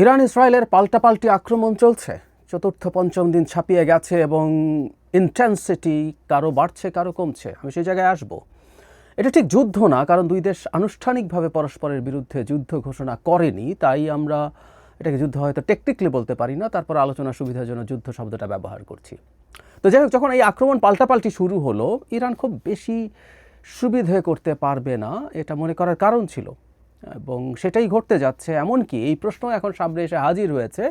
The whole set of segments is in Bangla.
ইরান ইসরায়েলের পাল্টাপাল্টি আক্রমণ চলছে। চতুর্থ পঞ্চম দিন ছাপিয়ে গেছে এবং ইন্টেন্সিটি কারও বাড়ছে, কারও কমছে। আমি সেই জায়গায় আসব। এটা ঠিক যুদ্ধ না, কারণ দুই দেশ আনুষ্ঠানিকভাবে পরস্পরের বিরুদ্ধে যুদ্ধ ঘোষণা করেনি, তাই আমরা এটাকে যুদ্ধ হয়তো টেকনিক্যালি বলতে পারি না, তারপর আলোচনা সুবিধার জন্য যুদ্ধ শব্দটা ব্যবহার করছি। তো যাই হোক, যখন এই আক্রমণ পাল্টাপাল্টি শুরু হলো, ইরান খুব বেশি সুবিধে করতে পারবে না, এটা মনে করার কারণ ছিল। এবং সেটাই ঘটতে যাচ্ছে, এমনকি এই প্রশ্ন এখন সামনে এসে হাজির হয়েছে,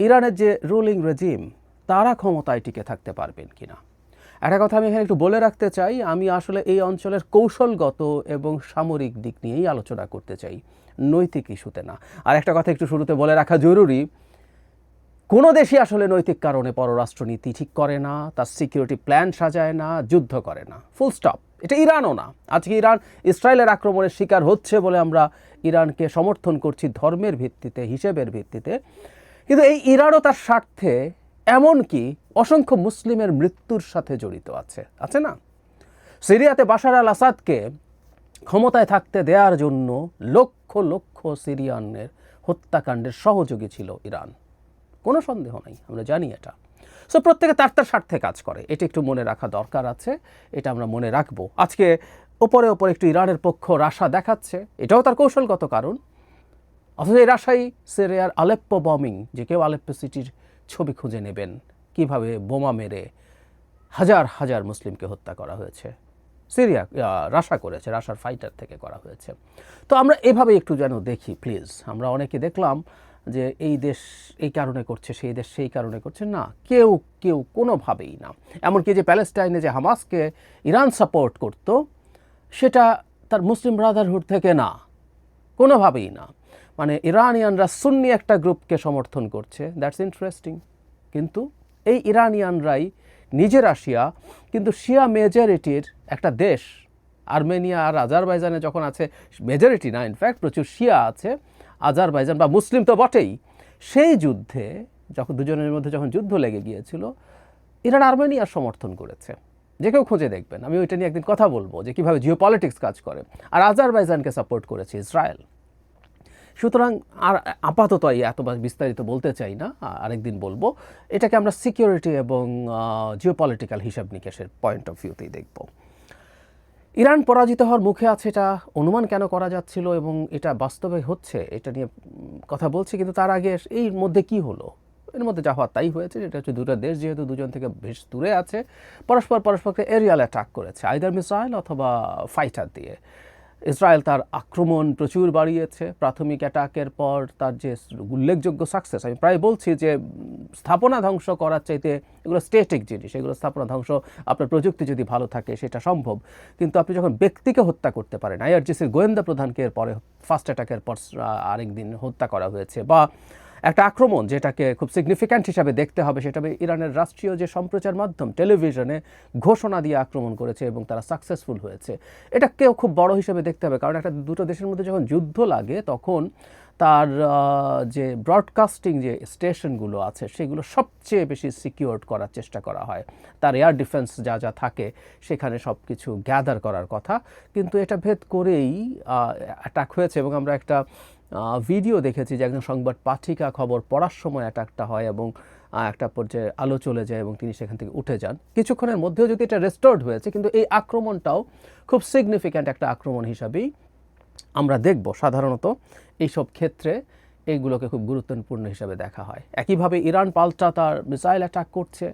ইরানের যে রুলিং রেজিম, তারা ক্ষমতায় টিকে থাকতে পারবেন কিনা? একটা কথা আমি এখানে একটু বলে রাখতে চাই, আমি আসলে এই অঞ্চলের কৌশলগত এবং সামরিক দিক নিয়েই আলোচনা করতে চাই, নৈতিক ইস্যুতে না। আর একটা কথা একটু শুরুতে বলে রাখা জরুরি, কোনো দেশই আসলে নৈতিক কারণে পররাষ্ট্রনীতি ঠিক করে না, তার সিকিউরিটি প্ল্যান সাজায় না, যুদ্ধ করে না। Full stop. এটা ইরানও না। আজকে ইরান ইসরায়েলের আক্রমণের শিকার হচ্ছে বলে আমরা ইরানকে সমর্থন করছি ধর্মের ভিত্তিতে, হিসেবের ভিত্তিতে। কিন্তু এই ইরানও তার স্বার্থে এমনকি অসংখ্য মুসলিমের মৃত্যুর সাথে জড়িত আছে। আছে না? সিরিয়াতে বাশার আল আসাদকে ক্ষমতায় থাকতে দেওয়ার জন্য লক্ষ লক্ষ সিরিয়ানের হত্যাকাণ্ডের সহযোগী ছিল ইরান। কোনো সন্দেহ নাই, আমরা জানি এটা। সো প্রত্যেকে তার তার স্বার্থে কাজ করে। এটা একটু মনে রাখা দরকার আছে। এটা আমরা মনে রাখব। আজকে ওপরে ওপরে একটু ইরানের পক্ষ রাশা দেখাচ্ছে। এটাও তার কৌশলগত কারণ। অথচ এই রাশাই সিরিয়ার আলেপ্পো বমিং যে কেউ আলেপ্পো সিটির ছবি খুঁজে নেবেন। কীভাবে বোমা মেরে হাজার হাজার মুসলিমকে হত্যা করা হয়েছে। সিরিয়া রাশা করেছে, রাশার ফাইটার থেকে করা হয়েছে। তো আমরা এভাবে একটু যেন দেখি প্লিজ আমরা অনেকে দেখলাম যে এই দেশ এই কারণে করছে, সেই দেশ সেই কারণে করছে, না, কেউ কেউ কোনোভাবেই না। এমনকি যে প্যালেস্টাইনে যে হামাসকে ইরান সাপোর্ট করত, সেটা তার মুসলিম ব্রাদারহুড থেকে না, কোনোভাবেই না। মানে ইরানিয়ানরা সুন্নি একটা গ্রুপকে সমর্থন করছে দ্যাটস ইন্টারেস্টিং কিন্তু এই ইরানিয়ানরাই নিজের আসিয়া কিন্তু শিয়া মেজরিটির একটা দেশ, আর্মেনিয়া আর আজারবাইজানে যখন আছে মেজরিটি না ইনফ্যাক্ট প্রচুর শিয়া আছে আজারবাইজান বা মুসলিম তো বটেই, সেই যুদ্ধে যখন দুজনের মধ্যে যখন যুদ্ধ লেগে গিয়েছিল, ইরান আর্মেনিয়ার সমর্থন করেছে। যে কেউ খুঁজে দেখবেন আমি ওইটা নিয়ে একদিন কথা বলব যে কীভাবে জিও পলিটিক্স কাজ করে। আর আজারবাইজানকে সাপোর্ট করেছে ইসরায়েল। সুতরাং আর আপাতত এত বিস্তারিত বলতে চাই না আরেকদিন বলব, এটাকে আমরা সিকিউরিটি এবং জিও পলিটিক্যাল হিসাব নিকেশের পয়েন্ট অফ ভিউতেই দেখব। ইরান পরাজিত হওয়ার মুখে আছে এটা অনুমান কেন করা যাচ্ছিল এবং এটা বাস্তবে হচ্ছে, এটা নিয়ে কথা বলছি, কিন্তু তার আগে এই মধ্যে কি হলো? এর মধ্যে যা হওয়া তাই হয়েছে এটা হচ্ছে দুটো দেশ যেহেতু দুজন থেকে বেশ দূরে আছে, পরস্পর পরস্পরকে এরিয়াল অ্যাটাক করেছে আইদার মিসাইল অথবা ফাইটার দিয়ে। ইসরায়েল তার আক্রমণ প্রচুর বাড়িয়েছে। প্রাথমিক অ্যাটাকের পর তার যে উল্লেখযোগ্য সাকসেস আমি প্রায় বলছি যে, স্থাপনা ধ্বংস করার চাইতে এগুলো স্টেটিক জিনিস, এগুলো স্থাপনা ধ্বংস, আপনার প্রযুক্তি যদি ভালো থাকে সেটা সম্ভব। কিন্তু আপনি যখন ব্যক্তিকে হত্যা করতে পারেন, আইআরজিসির গোয়েন্দা প্রধানকে এর পরে ফার্স্ট অ্যাটাকের পর আরেকদিন হত্যা করা হয়েছে বা একটা আক্রমণ যেটাকে খুব সিগনিফিক্যান্ট হিসাবে দেখতে হবে, সেটা ইরানের রাষ্ট্রীয় যে সম্প্রচার মাধ্যম, টেলিভিশনে ঘোষণা দিয়ে আক্রমণ করেছে এবং তারা সাকসেসফুল হয়েছে। এটাকেও খুব বড় হিসেবে দেখতে হবে, কারণ একটা দুটো দেশের মধ্যে যখন যুদ্ধ লাগে, তখন তার যে ব্রডকাস্টিং যে স্টেশনগুলো আছে, সেগুলো সবচেয়ে বেশি সিকিউরড করার চেষ্টা করা হয়। তার এয়ার ডিফেন্স যা যা থাকে, সেখানে সব কিছু গ্যাদার করার কথা। কিন্তু এটা ভেদ করেই অ্যাটাক হয়েছে এবং আমরা একটা ভিডিও দেখেছি যে একজন সংবাদ পাঠিকা খবর পড়ার সময় অ্যাটাকটা হয় এবং একটা পর্যায়ে আলো চলে যায় এবং তিনি সেখান থেকে উঠে যান। কিছুক্ষণের মধ্যেও যদি এটা রেস্টোর্ড হয়েছে, কিন্তু এই আক্রমণটাও খুব সিগনিফিক্যান্ট একটা আক্রমণ হিসাবেই আমরা দেখব। সাধারণত এইসব ক্ষেত্রে এইগুলোকে খুব গুরুত্বপূর্ণ হিসাবে দেখা হয়। একইভাবে ইরান পাল্টা তার মিসাইল অ্যাটাক করছে,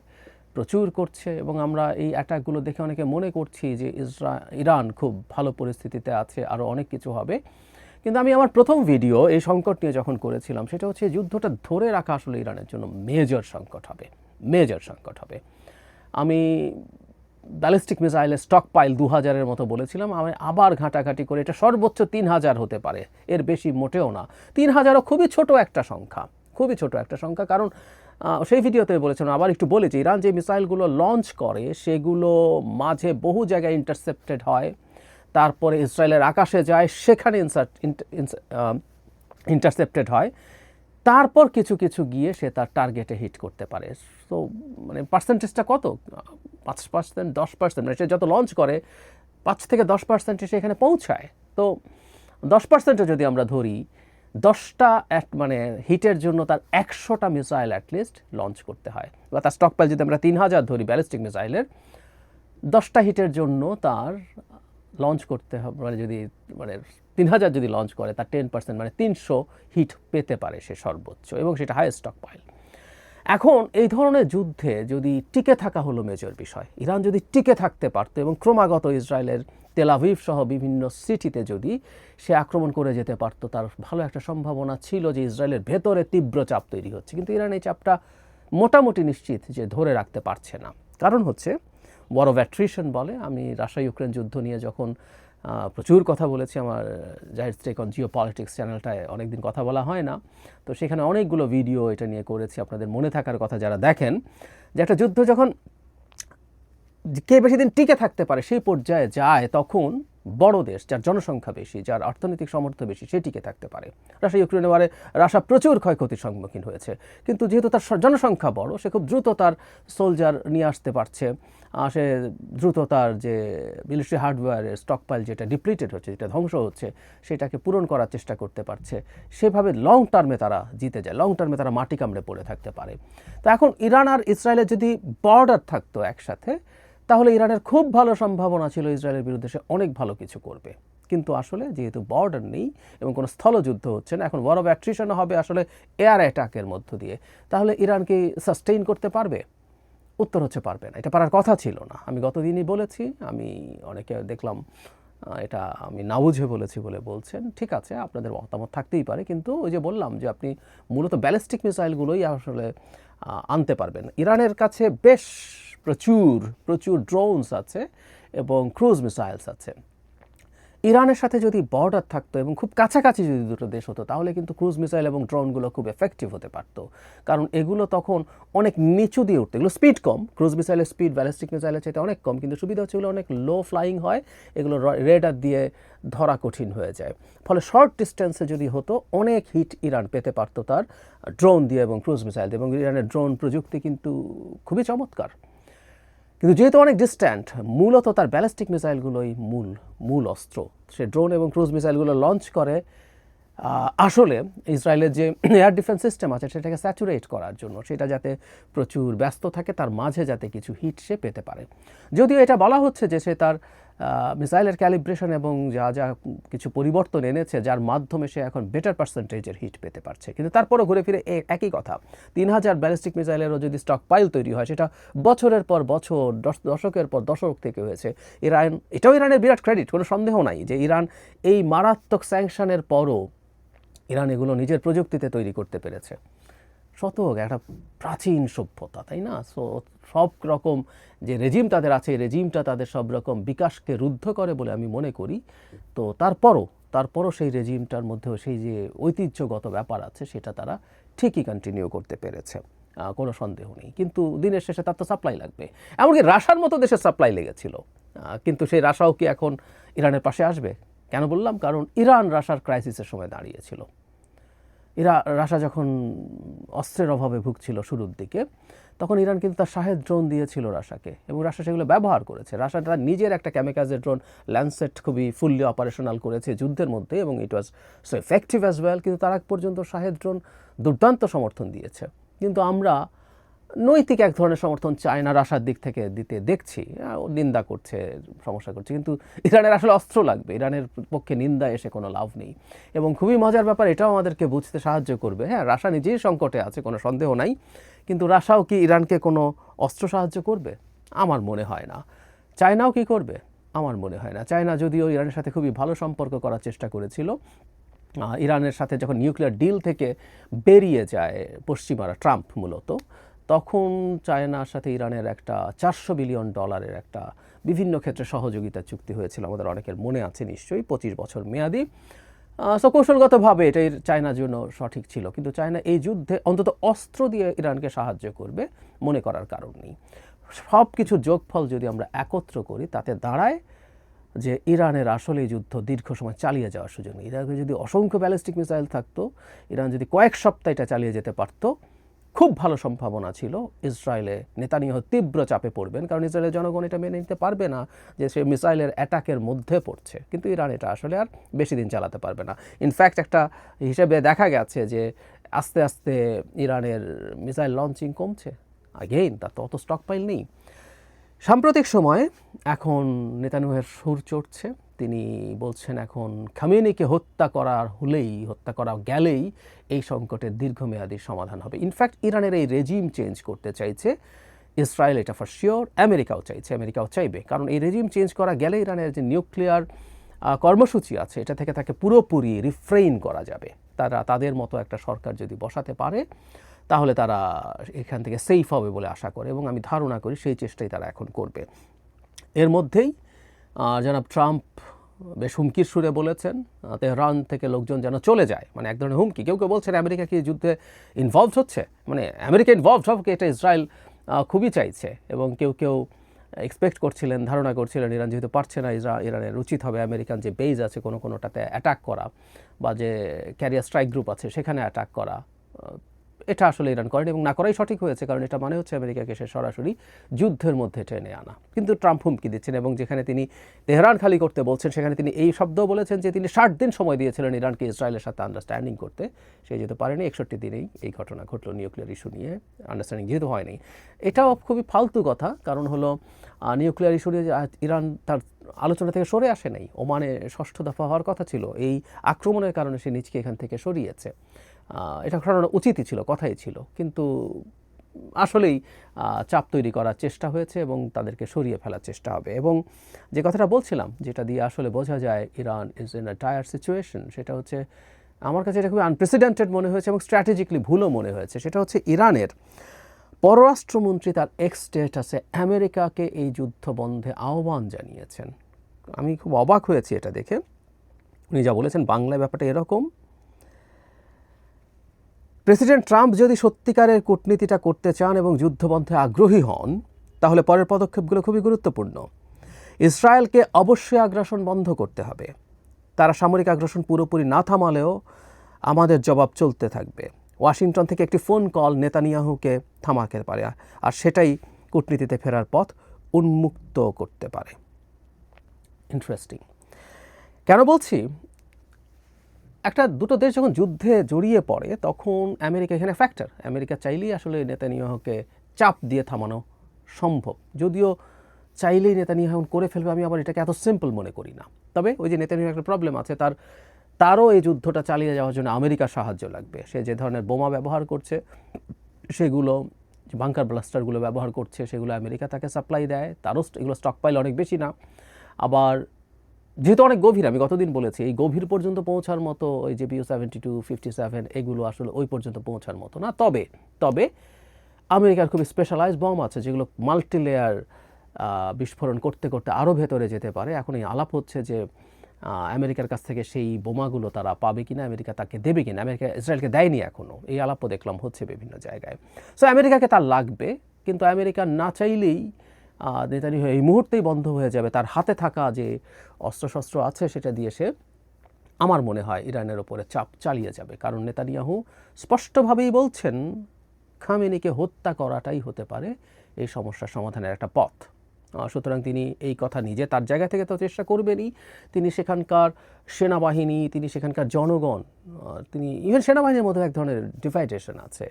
প্রচুর করছে এবং আমরা এই অ্যাটাকগুলো দেখে অনেকে মনে করছি যে ইসরা, ইরান খুব ভালো পরিস্থিতিতে আছে আরও অনেক কিছু হবে। কিন্তু আমি আমার প্রথম ভিডিও এই সংকট নিয়ে যখন করেছিলাম, সেটা হচ্ছে যুদ্ধটা ধরে রাখা আসলে ইরানের জন্য মেজর সংকট হবে মেজর সংকট হবে। আমি ব্যালিস্টিক মিসাইলের স্টক পাইল দু হাজারের মতো বলেছিলাম, আমি আবার ঘাঁটাঘাঁটি করে এটা সর্বোচ্চ তিন হাজার হতে পারে, এর বেশি মোটেও না। তিন হাজারও খুবই ছোট একটা সংখ্যা, খুবই ছোট একটা সংখ্যা, কারণ সেই ভিডিওতে বলেছিলাম, আবার একটু বলেছি, ইরান যে মিসাইলগুলো লঞ্চ করে, সেগুলো মাঝে বহু জায়গায় ইন্টারসেপ্টেড হয়। তারপরে ইসরায়েলের আকাশে যায়, সেখানে ইনসার্ট ইন্টারসেপ্টেড হয়। তারপর কিছু কিছু গিয়ে সে তার টার্গেটে হিট করতে পারে। তো মানে পার্সেন্টেজটা কত? পাঁচ পার্সেন্ট দশ পার্সেন্ট মানে সে যত লঞ্চ করে, পাঁচ থেকে দশ পার্সেন্টে সে এখানে পৌঁছায়। তো দশ পার্সেন্টে যদি আমরা ধরি, দশটা অ্যাট মানে হিটের জন্য তার একশোটা মিসাইল অ্যাটলিস্ট লঞ্চ করতে হয়। বা তার স্টক স্টকপাইল যদি আমরা তিন হাজার ধরি ব্যালিস্টিক মিসাইলের দশটা হিটের জন্য তার লঞ্চ করতে হবে মানে যদি মানে তিন হাজার যদি লঞ্চ করে, তার টেন পার্সেন্ট মানে তিনশো হিট পেতে পারে সে সর্বোচ্চ, এবং সেটা হাই স্টক পাইল এখন এই ধরনের যুদ্ধে যদি টিকে থাকা হলো মেজর বিষয়, ইরান যদি টিকে থাকতে পারতো, এবং ক্রমাগত ইসরায়েলের তেলাভিভ সহ বিভিন্ন সিটিতে যদি সে আক্রমণ করে যেতে পারতো, তার ভালো একটা সম্ভাবনা ছিল যে ইসরায়েলের ভেতরে তীব্র চাপ তৈরি হচ্ছে, কিন্তু ইরান এই চাপটা মোটামুটি নিশ্চিত যে ধরে রাখতে পারছে না। কারণ হচ্ছে বড় অ্যাট্রিশন বলে। আমি রাশিয়া ইউক্রেন যুদ্ধ নিয়ে যখন প্রচুর কথা বলেছি, আমার Jahir stake on geo politics চ্যানেলটায় অনেকদিন কথা বলা হয় না। তো সেখানে অনেকগুলো ভিডিও এটা নিয়ে করেছি, আপনাদের মনে থাকার কথা যারা দেখেন। যে একটা যুদ্ধ যখন কে বেশি দিন টিকে থাকতে পারে, সেই পর্যায়ে যায়, তখন বড় দেশ, যার জনসংখ্যা বেশি, যার অর্থনৈতিক সামর্থ্য বেশি, সে টিকে থাকতে পারে। রাশিয়া ইউক্রেনে বারে রাশিয়া প্রচুর ক্ষয়ক্ষতির সম্মুখীন হয়েছে। কিন্তু যেহেতু তার জনসংখ্যা বড়, সে খুব দ্রুত তার সোলজার নিয়ে আসতে পারছে। সে দ্রুত তার যে মিলিটারি হার্ডওয়্যারের স্টকপাইল যেটা ডিপ্লিটেড হচ্ছে, যেটা ধ্বংস হচ্ছে, সেটাকে পূরণ করার চেষ্টা করতে পারছে। সেভাবে লং টার্মে তারা জিতে যায় লং টার্মে তারা মাটি কামড়ে পড়ে থাকতে পারে। তো এখন ইরান আর ইসরায়েলের যদি বর্ডার থাকতো একসাথে তাহলে ইরানের খুব ভালো সম্ভাবনা ছিল ইসরায়েলের বিরুদ্ধে সে অনেক ভালো কিছু করবে। কিন্তু আসলে যেহেতু বর্ডার নেই এবং কোনো স্থলযুদ্ধ হচ্ছে না, এখন বড় অ্যাট্রিশনও হবে আসলে এয়ার অ্যাটাকের মধ্য দিয়ে। তাহলে ইরান কি সাস্টেইন করতে পারবে? উত্তর হচ্ছে পারবে না। এটা পারার কথা ছিল না। আমি গতদিনই বলেছি, আমি অনেকে দেখলাম এটা আমি না বুঝে বলেছি বলে বলছেন। ঠিক আছে, আপনাদের মতামত থাকতেই পারে, কিন্তু ওই যে বললাম যে আপনি মূলত ব্যালিস্টিক মিসাইলগুলোই আসলে আনতে পারবেন। ইরানের কাছে বেশ প্রচুর প্রচুর ড্রোনস আছে এবং ক্রুজ মিসাইলস আছে। ইরানের সাথে যদি বর্ডার থাকতো এবং খুব কাছাকাছি যদি দুটো দেশ হতো, তাহলে কিন্তু ক্রুজ মিসাইল এবং ড্রোনগুলো খুব এফেক্টিভ হতে পারতো। কারণ এগুলো তখন অনেক নিচু দিয়ে উঠতো। এগুলো স্পিড কম। ক্রুজ মিসাইলের স্পিড ব্যালিস্টিক মিসাইলের চাইতে অনেক কম। কিন্তু সুবিধা হচ্ছে এগুলো অনেক লো ফ্লাইং হয়, এগুলো রেডার দিয়ে ধরা কঠিন হয়ে যায়। ফলে শর্ট ডিস্টেন্সে যদি হতো, অনেক হিট ইরান পেতে পারতো তার ড্রোন দিয়ে এবং ক্রুজ মিসাইল দিয়ে। এবং ইরানের ড্রোন প্রযুক্তি কিন্তু খুবই চমৎকার। কিন্তু যেহেতু অনেক ডিস্ট্যান্ট মূলত তার ব্যালিস্টিক মিসাইলগুলোই মূল মূল অস্ত্র। সে ড্রোন এবং ক্রুজ মিসাইলগুলো লঞ্চ করে আসলে ইসরায়েলের যে এয়ার ডিফেন্স সিস্টেম আছে, সেটাকে স্যাচুরেট করার জন্য। সেটা যাতে প্রচুর ব্যস্ত থাকে, তার মাঝে যাতে কিছু হিট সে পেতে পারে। যদিও এটা বলা হচ্ছে যে সে তার মিসাইলের ক্যালিব্রেশন এবং যা যা কিছু পরিবর্তন এনেছে, যার মাধ্যমে সে এখন বেটার পার্সেন্টেজের হিট পেতে পারছে। কিন্তু তারপরও ঘুরে ফিরে একই কথা। তিন হাজার ব্যালিস্টিক মিসাইলেরও যদি স্টক পাইল তৈরি হয়, সেটা বছরের পর বছর, দশ- দশকের পর দশক থেকে হয়েছে। ইরান, এটাও ইরানের বিরাট ক্রেডিট কোনো সন্দেহ নাই যে ইরান এই মারাত্মক স্যাংশনের পরও ইরান এগুলো নিজের প্রযুক্তিতে তৈরি করতে পেরেছে। শতক, একটা প্রাচীন সভ্যতা, তাই না? সো সব রকম যে রেজিম তাদের আছে রেজিমটা তাদের সব রকম বিকাশকে রুদ্ধ করে বলে আমি মনে করি। তো তারপরও তারপরও সেই রেজিমটার মধ্যেও সেই যে ঐতিহ্যগত ব্যাপার আছে, সেটা তারা ঠিকই কন্টিনিউ করতে পেরেছে। কোনো সন্দেহ নেই। কিন্তু দিনের শেষে তার তো সাপ্লাই লাগবে। এমনকি রাশার মতো দেশের সাপ্লাই লেগেছিল। কিন্তু সেই রাশাও কি এখন ইরানের পাশে আসবে? কেন বললাম? কারণ ইরান রাশার ক্রাইসিসের সময় দাঁড়িয়েছিল। ইরা, রাশা যখন অস্ত্রের অভাবে ভুগছিল শুরুর দিকে, তখন ইরান কিন্তু তার শাহেদ ড্রোন দিয়েছিল রাশাকে এবং রাশা সেগুলো ব্যবহার করেছে। রাশা তার নিজের একটা ক্যামিকাজের ড্রোন ল্যান্ডসেট খুবই ফুললি অপারেশনাল করেছে যুদ্ধের মধ্যে এবং it was so effective as well কিন্তু তার আগ পর্যন্ত শাহেদ ড্রোন দুর্দান্ত সমর্থন দিয়েছে। কিন্তু আমরা নৈতিক এক ধরনের সমর্থন চায়না রাশার দিক থেকে দিতে দেখছি। নিন্দা করছে, সমস্যা করছে। কিন্তু ইরানের আসলে অস্ত্র লাগবে। ইরানের পক্ষে নিন্দা এসে কোনো লাভ নেই। এবং খুবই মজার ব্যাপার, এটাও আমাদেরকে বুঝতে সাহায্য করবে। হ্যাঁ রাশা নিজেই সংকটে আছে, কোনো সন্দেহ নাই। কিন্তু রাশাও কি ইরানকে কোনো অস্ত্র সাহায্য করবে? আমার মনে হয় না। চায়নাও কি করবে? আমার মনে হয় না। চায়না যদিও ইরানের সাথে খুবই ভালো সম্পর্ক করার চেষ্টা করেছিল ইরানের সাথে যখন নিউক্লিয়ার ডিল থেকে বেরিয়ে যায় পশ্চিমারা, ট্রাম্প মূলত তখন চায়নার সাথে ইরানের একটা চারশো বিলিয়ন ডলারের একটা বিভিন্ন ক্ষেত্রে সহযোগিতা চুক্তি হয়েছিল। আমাদের অনেকের মনে আছে নিশ্চয়ই, পঁচিশ বছর মেয়াদি। সো কৌশলগতভাবে এটাই চায়নার জন্য সঠিক ছিল। কিন্তু চায়না এই যুদ্ধে অন্তত অস্ত্র দিয়ে ইরানকে সাহায্য করবে মনে করার কারণ নেই। সব কিছু যোগফল যদি আমরা একত্র করি, তাতে দাঁড়ায় যে ইরানের আসলে যুদ্ধ দীর্ঘ সময় চালিয়ে যাওয়ার সুযোগ নেই। ইরানে যদি অসংখ্য ব্যালিস্টিক মিসাইল থাকতো, ইরান যদি কয়েক সপ্তাহ এটা চালিয়ে যেতে পারতো খুব ভালো সম্ভাবনা ছিল ইসরায়েলে নেতানিয়াহু তীব্র চাপে পড়বেন, কারণ ইসরায়েলের জনগণ এটা মেনে নিতে পারবে না যে সে মিসাইলের অ্যাটাকের মধ্যে পড়ছে। কিন্তু ইরান এটা আসলে আর বেশি দিন চালাতে পারবে না। ইনফ্যাক্ট একটা হিসেবে দেখা গেছে যে আস্তে আস্তে ইরানের মিসাইল লঞ্চিং কমছে। আগেইন তার তো অত স্টক পাইল নেই। সাম্প্রতিক সময়ে এখন নেতানুয়ের সুর চড়ছে। তিনি বলছেন, এখন খামেনিকে হত্যা করার হলেই, হত্যা করা গেলেই এই সংকটের দীর্ঘমেয়াদী সমাধান হবে। ইনফ্যাক্ট ইরানের এই রেজিম চেঞ্জ করতে চাইছে। ইসরায়েল এটা ফর শিওর আমেরিকাও চাইছে, আমেরিকাও চাইবে। কারণ এই রেজিম চেঞ্জ করা গেলে ইরানের যে নিউক্লিয়ার কর্মসূচি আছে, এটা থেকে তাকে পুরোপুরি রিফ্রেইন করা যাবে। তারা, তাদের মতো একটা সরকার যদি বসাতে পারে, তাহলে তারা এখান থেকে সেফ হবে বলে আশা করে এবং আমি ধারণা করি সেই চেষ্টাই তারা এখন করবে। এর মধ্যেই জনাব ট্রাম্প বেশ হুমকির সুরে বলেছেন তেহরান থেকে লোকজন যেন চলে যায়। মানে এক ধরনের হুমকি। কেউ কেউ বলছেন আমেরিকা কি যুদ্ধে ইনভলভ হচ্ছে? মানে আমেরিকা ইনভলভ হোক এটা ইসরায়েল খুবই চাইছে এবং কেউ কেউ এক্সপেক্ট করছিলেন, ধারণা করছিলেন, ইরান যেহেতু পারছে না ইসরা ইরানের উচিত হবে আমেরিকান যে বেজ আছে কোনো কোনোটাতে অ্যাটাক করা বা যে ক্যারিয়ার স্ট্রাইক গ্রুপ আছে সেখানে অ্যাটাক করা। এটা আসলে ইরান করেন এবং না করাই সঠিক হয়েছে, কারণ এটা মানে হচ্ছে আমেরিকাকে সে সরাসরি যুদ্ধের মধ্যে টেনে আনা। কিন্তু ট্রাম্প হুমকি দিচ্ছেন এবং যেখানে তিনি তেহরান খালি করতে বলছেন, সেখানে তিনি এই শব্দ বলেছেন যে তিনি ষাট দিন সময় দিয়েছিলেন ইরানকে ইসরায়েলের সাথে আন্ডারস্ট্যান্ডিং করতে। সে যেতে পারেনি, একষট্টি দিনেই এই ঘটনা ঘটলো নিউক্লিয়ার ইস্যু নিয়ে আন্ডারস্ট্যান্ডিং যেহেতু হয়নি। এটাও খুবই ফালতু কথা, কারণ হলো নিউক্লিয়ার ইস্যু নিয়ে ইরান তার আলোচনা থেকে সরে আসে নাই। ওমানে ষষ্ঠ দফা হওয়ার কথা ছিল। এই আক্রমণের কারণে সে নিজকে এখান থেকে সরিয়েছে। এটা ঘটানো উচিতই ছিল, কথাই ছিল। কিন্তু আসলেই চাপ তৈরি করার চেষ্টা হয়েছে এবং তাদেরকে সরিয়ে ফেলার চেষ্টা হবে। এবং যে কথাটা বলছিলাম, যেটা দিয়ে আসলে বোঝা যায় Iran is in a dire situation সেটা হচ্ছে, আমার কাছে এটা খুবই আনপ্রেসিডেন্টেড মনে হয়েছে এবং স্ট্র্যাটেজিক্যালি ভুলও মনে হয়েছে। সেটা হচ্ছে ইরানের পররাষ্ট্রমন্ত্রী তার এক্স স্টেটাসে আমেরিকাকে এই যুদ্ধ বন্ধে আহ্বান জানিয়েছেন। আমি খুব অবাক হয়েছি এটা দেখে। উনি যা বলেছেন, বাংলায় ব্যাপারটা এরকম। প্রেসিডেন্ট ট্রাম্প যদি সত্যিকারের কূটনীতিটা করতে চান এবং যুদ্ধবন্ধে আগ্রহী হন, তাহলে পরের পদক্ষেপগুলো খুবই গুরুত্বপূর্ণ। ইসরায়েলকে অবশ্যই আগ্রাসন বন্ধ করতে হবে। তারা সামরিক আগ্রাসন পুরোপুরি না থামালেও আমাদের জবাব চলতে থাকবে। ওয়াশিংটন থেকে একটি ফোন কল নেতানিয়াহুকে থামাতে পারে, আর সেটাই কূটনীতিতে ফেরার পথ উন্মুক্ত করতে পারে। ইন্টারেস্টিং। কেন বলছি? একটা দুটো দেশ যখন যুদ্ধে জড়িয়ে পড়ে, তখন আমেরিকা এখানে ফ্যাক্টর আমেরিকা চাইলেই আসলে নেতানিয়াহকে চাপ দিয়ে থামানো সম্ভব। যদিও চাইলেই নেতানিয়াহু করে ফেলবে, আমি আবার এটাকে এত সিম্পল মনে করি না। তবে ওই যে নেতানিয়াহু একটা প্রবলেম আছে, তার, তারও এই যুদ্ধটা চালিয়ে যাওয়ার জন্য আমেরিকার সাহায্য লাগবে। সে যে ধরনের বোমা ব্যবহার করছে, সেগুলো বাংকার ব্লাস্টারগুলো ব্যবহার করছে, সেগুলো আমেরিকা তাকে সাপ্লাই দেয়। তারও এগুলো স্টক পাইল অনেক বেশি না। আবার যেহেতু অনেক গভীর, আমি গতদিন বলেছি, এই গভীর পর্যন্ত পৌঁছার মতো ওই যে BO seventy two fifty seven এগুলো আসলে ওই পর্যন্ত পৌঁছার মতো না। তবে তবে আমেরিকার খুব স্পেশালাইজ বম আছে যেগুলো মাল্টি লেয়ার বিস্ফোরণ করতে করতে আরও ভেতরে যেতে পারে। এখন এই আলাপ হচ্ছে যে আমেরিকার কাছ থেকে সেই বোমাগুলো তারা পাবে কিনা, আমেরিকা তাকে দেবে কিনা, আমেরিকা ইসরায়েলকে দেয়নি এখনও এই আলাপও দেখলাম হচ্ছে বিভিন্ন জায়গায়। সো আমেরিকাকে তার লাগবে, কিন্তু আমেরিকা না চাইলেই আহ, নেতানিয়াহু এই মুহূর্তেই বন্ধ হয়ে যাবে। তার হাতে থাকা যে অস্ত্রশস্ত্র আছে সেটা দিয়ে সে আমার মনে হয় ইরানের ওপরে চাপ চালিয়ে যাবে। কারণ নেতানিয়াহু স্পষ্টভাবেই বলছেন খামেনিকে হত্যা করাটাই হতে পারে এই সমস্যার সমাধানের একটা পথ। সুতরাং তিনি এই কথা নিজে তার জায়গা থেকে তো চেষ্টা করবেনই। তিনি সেখানকার সেনাবাহিনী তিনি সেখানকার জনগণ তিনি ইভেন সেনাবাহিনীর মধ্যে এক ধরনের ডিভাইডেশন আছে।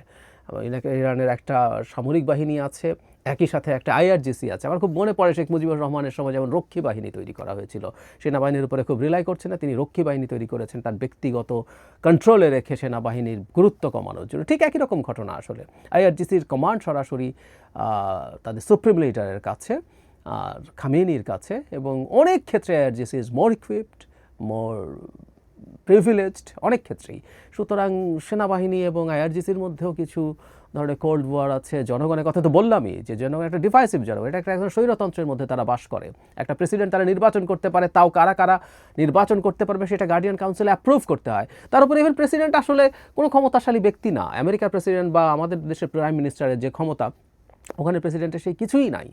ইরানের একটা সামরিক বাহিনী আছে, একই সাথে একটা আইআরজিসি আছে। আমার খুব মনে পড়ে শেখ মুজিবুর রহমানের সময় যেমন রক্ষী বাহিনী তৈরি করা হয়েছিল, সেনাবাহিনীর উপরে খুব রিলাই করছে না, তিনি রক্ষী বাহিনী তৈরি করেছেন তার ব্যক্তিগত কন্ট্রোলে রেখে সেনাবাহিনীর গুরুত্ব কমানোর জন্য। ঠিক একই রকম ঘটনা আসলে। আইআরজিসির কমান্ড সরাসরি তাদের সুপ্রিম লিডারের কাছে, আর খামেনির কাছে, এবং অনেক ক্ষেত্রে IRGC is more equipped more privileged অনেক ক্ষেত্রেই। সুতরাং সেনাবাহিনী এবং আইআরজিসির মধ্যেও কিছু ধরনের কোল্ড ওয়ার আছে, জনগণের কথা তো বললামই যে জনগণ একটা ডিভাইসিভ জনগণ, এটা একটা একজন স্বৈরতন্ত্রের মধ্যে তারা বাস করে। একটা প্রেসিডেন্ট তারা নির্বাচন করতে পারে, তাও কারা কারা নির্বাচন করতে পারবে সেটা গার্ডিয়ান কাউন্সিলে অ্যাপ্রুভ করতে হয়। তার উপরে ইভেন প্রেসিডেন্ট আসলে কোনো ক্ষমতাশালী ব্যক্তি না। আমেরিকার প্রেসিডেন্ট বা আমাদের দেশের প্রাইম মিনিস্টারের যে ক্ষমতা, ওখানে প্রেসিডেন্টের সেই কিছুই নাই।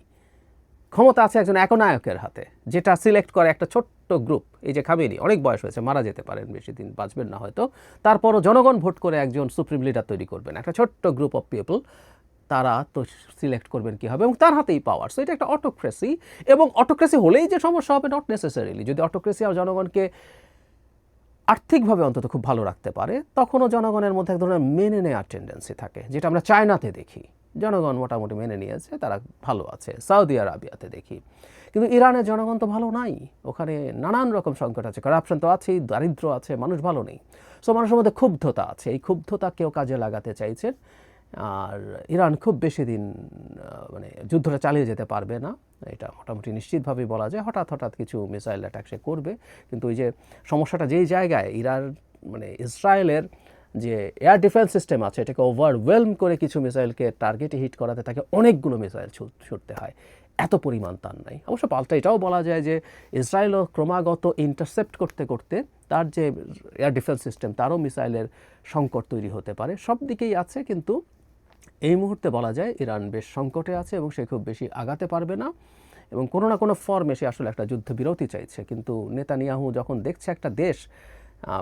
ক্ষমতা আছে একজন একনায়কের হাতে, যেটা সিলেক্ট করে একটা ছোট্ট গ্রুপ এই যে খামেনি, অনেক বয়স হয়েছে, মারা যেতে পারেন বেশি দিন, বাঁচবেন না হয়তো। তারপরও জনগণ ভোট করে একজন সুপ্রিম লিডার তৈরি করবেন, একটা ছোট্ট গ্রুপ অফ পিপল তারা তো সিলেক্ট করবেন কী হবে, এবং তার হাতেই পাওয়ার সো এটা একটা অটোক্রেসি এবং অটোক্রেসি হলেই যে সমস্যা হবে নট নেসেসারিলি যদি অটোক্রেসি আর জনগণকে আর্থিকভাবে অন্তত খুব ভালো রাখতে পারে, তখনও জনগণের মধ্যে এক ধরনের মেনে নেওয়ার টেন্ডেন্সি থাকে, যেটা আমরা চায়নাতে দেখি। জনগণ মোটামুটি মেনে নিয়েছে, তারা ভালো আছে। সৌদি আরাবিয়াতে দেখি। কিন্তু ইরানের জনগণ তো ভালো নাই। ওখানে নানান রকম সংকট আছে করাপশন তো আছেই, দারিদ্র আছে, মানুষ ভালো নেই। সো মানুষের মধ্যে ক্ষুব্ধতা আছে। এই ক্ষুব্ধতা কেউ কাজে লাগাতে চাইছেন আর ইরান খুব বেশি দিন মানে যুদ্ধটা চালিয়ে যেতে পারবে না। এটা মোটামুটি নিশ্চিতভাবেই বলা যায়। হঠাৎ হঠাৎ কিছু মিসাইল অ্যাটাক সে করবে। কিন্তু ওই যে সমস্যাটা যেই জায়গায়, ইরান মানে ইসরায়েলের যে এয়ার ডিফেন্স সিস্টেম আছে, এটাকে ওভারওয়েলম করে কিছু মিসাইলকে টার্গেটে হিট করাতে তাকে অনেকগুলো মিসাইল ছুটতে হয়। এত পরিমাণ তার নাই। অবশ্য পাল্টা এটাও বলা যায় যে ইসরায়েলও ক্রমাগত ইন্টারসেপ্ট করতে করতে তার যে এয়ার ডিফেন্স সিস্টেম তারও মিসাইলের সংকট তৈরি হতে পারে। সব দিকেই আছে কিন্তু এই মুহূর্তে বলা যায় ইরান বেশ সংকটে আছে এবং সে খুব বেশি আগাতে পারবে না এবং কোনো না কোনো ফর্মে সে আসলে একটা যুদ্ধবিরতি চাইছে। কিন্তু নেতানিয়াহু যখন দেখছে একটা দেশ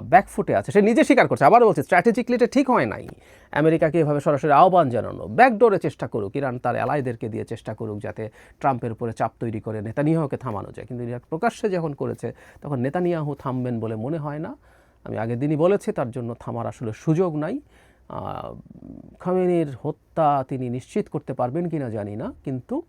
ব্যাকফুটে আছে। সে নিজে স্বীকার করছে। আবার বলছে স্ট্র্যাটেজিকলি এটা ঠিক হয় নাই। আমেরিকাকে এভাবে সরাসরি আহ্বান জানানো। ব্যাকডোরে চেষ্টা করুক। ইরান তার অ্যালাইদেরকে দিয়ে চেষ্টা করুক যাতে ট্রাম্পের উপরে চাপ তৈরি করে নেতানিয়াহুকে থামানো যায়। কিন্তু ইরাক প্রকাশ্যে যখন করেছে, তখন নেতানিয়াহু থামবেন বলে মনে হয় না। আমি আগের দিনই বলেছি, তার জন্য থামার আসলে সুযোগ নাই। খামেনির হত্যা তিনি নিশ্চিত করতে পারবেন কিনা জানি না। কিন্তু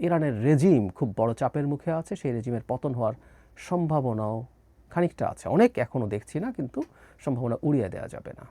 ইরানের রেজিম খুব বড় চাপের মুখে আছে। সেই রেজিমের পতন হওয়ার সম্ভাবনাও খানিকটা আছে। অনেক এখনও দেখছি না কিন্তু সম্ভাবনা উড়িয়ে দেওয়া যাবে না।